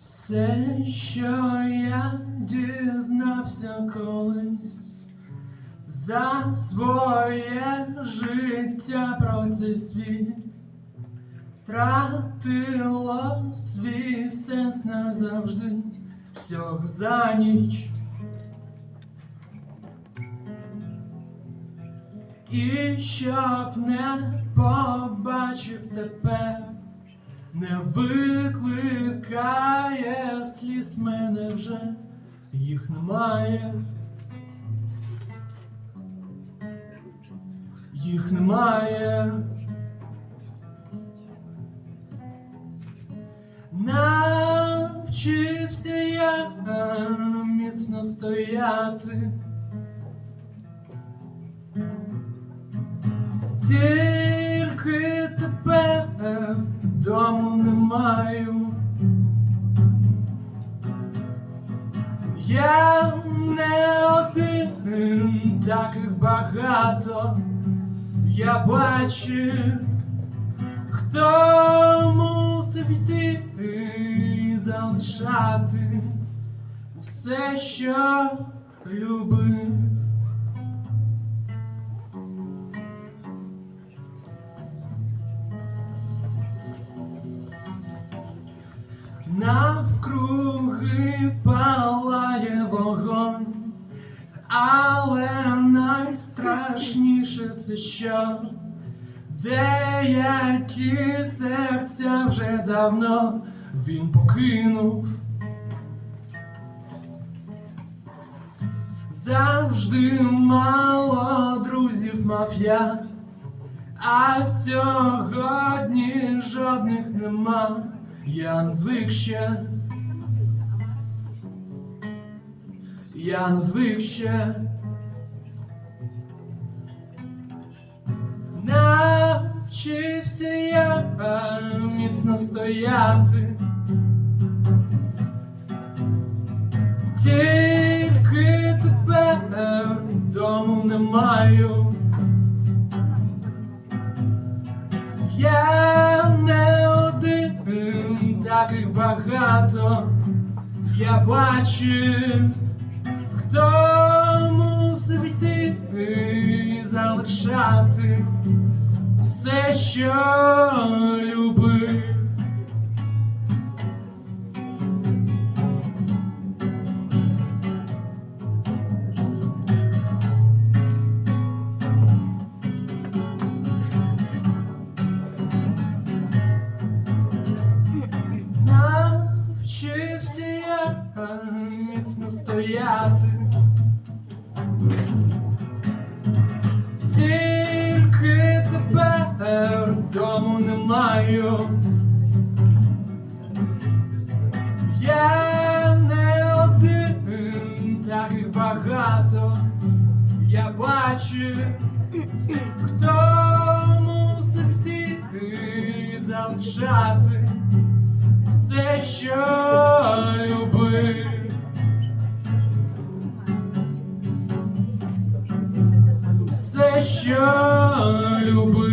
Все, що я дізнався колись за своє життя про цей світ, втратило свій сенс назавжди, всього за ніч. І щоб не побачив тепер, не викликає сліз мене вже, їх немає. Їх немає. Навчився я міцно стояти. Тільки тепер дому не маю. Я не один, таких багато. Я бачив, хто мусив йти і залишати усе, що любив. Навкруги палає вогонь, але найстрашніше це що деякі серця вже давно він покинув. Завжди мало друзів мав я, а сьогодні жодних нема. Я не звик ще. Я не звик ще. Навчився я міцно стояти. Тільки тепер дому не маю. Таких багато. Я бачив, хто мусив йти і залишати все, що любив. Міцно стояти. Тільки тепер дому не маю. Я не один, таких багато. Я бачив, хто мусив йти і залишати Все, люблю.